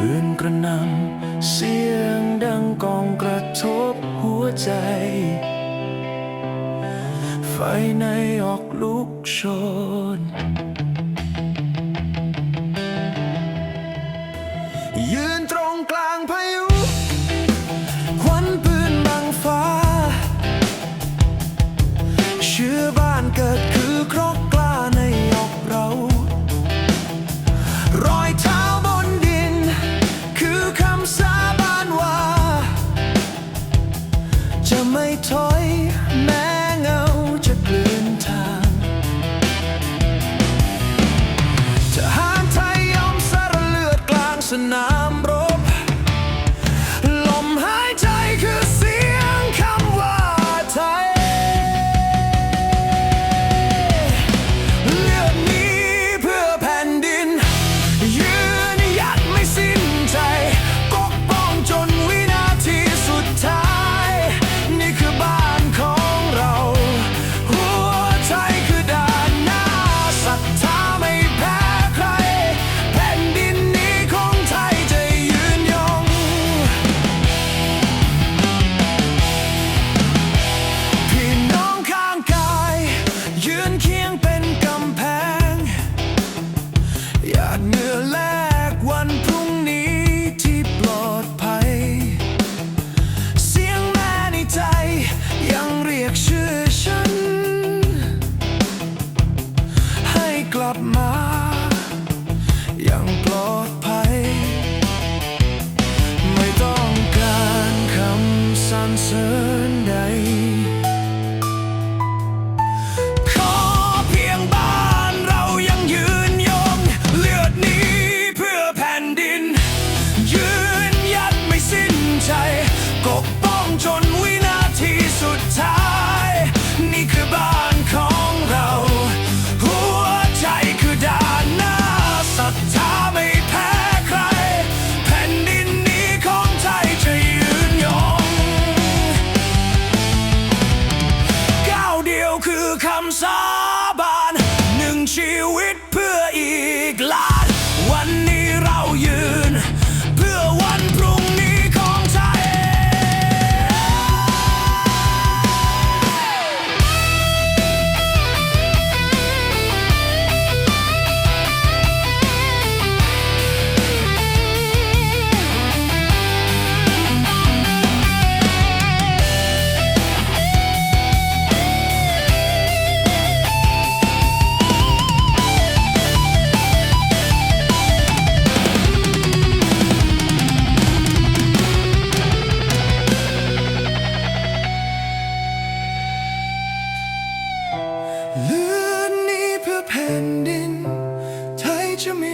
ปืนกระนำเสียงดังกองกระทบหัวใจ ไฟในออกลุกโชน อยากเหนื่อแลกวันพรุ่งนี้ที่ปลอดภัย เสียงแม่ในใจยังเรียกชื่อฉัน ให้กลับมา ยังปลอดภัย ยืนยัดไม่สิ้นใจกบป้องจน เลือดนี้เพื่อแผ่นดิน ไทยจะมี